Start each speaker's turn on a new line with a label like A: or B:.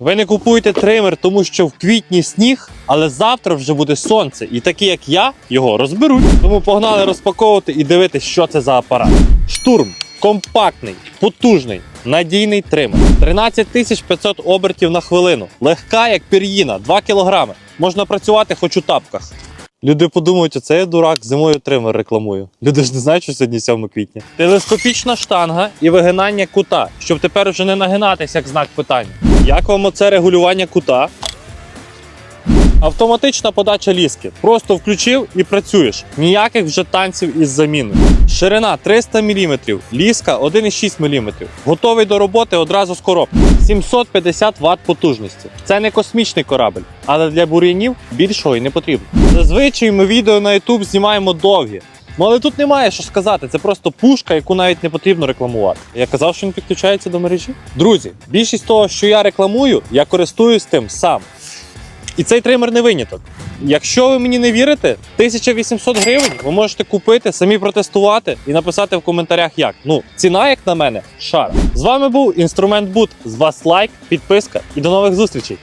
A: Ви не купуєте тример, тому що в квітні сніг, але завтра вже буде сонце, і такі як я його розберуть. Тому погнали розпаковувати і дивитися, що це за апарат. Штурм компактний, потужний, надійний тример. 13 500 обертів на хвилину. Легка, як пір'їна, 2 кілограми. Можна працювати хоч у тапках. Люди подумають, оце я дурак, зимою тример рекламую. Люди ж не знають, що сьогодні 7 квітня. Телескопічна штанга і вигинання кута, щоб тепер вже не нагинатися як знак питання. Як вам оце регулювання кута? Автоматична подача ліски. Просто включив і працюєш. Ніяких вже танців із заміною. Ширина 300 мм, ліска 1,6 мм. Готовий до роботи одразу з коробки. 750 Вт потужності. Це не космічний корабель, але для бур'янів більшого й не потрібно. Зазвичай ми відео на YouTube знімаємо довгі. Ну але тут немає що сказати, це просто пушка, яку навіть не потрібно рекламувати. Я казав, що він підключається до мережі. Друзі, більшість того, що я рекламую, я користуюсь тим сам. І цей тример не виняток. Якщо ви мені не вірите, 1800 гривень ви можете купити, самі протестувати і написати в коментарях як. Ну, ціна, як на мене, шара. З вами був інструмент Бут. З вас лайк, підписка і до нових зустрічей.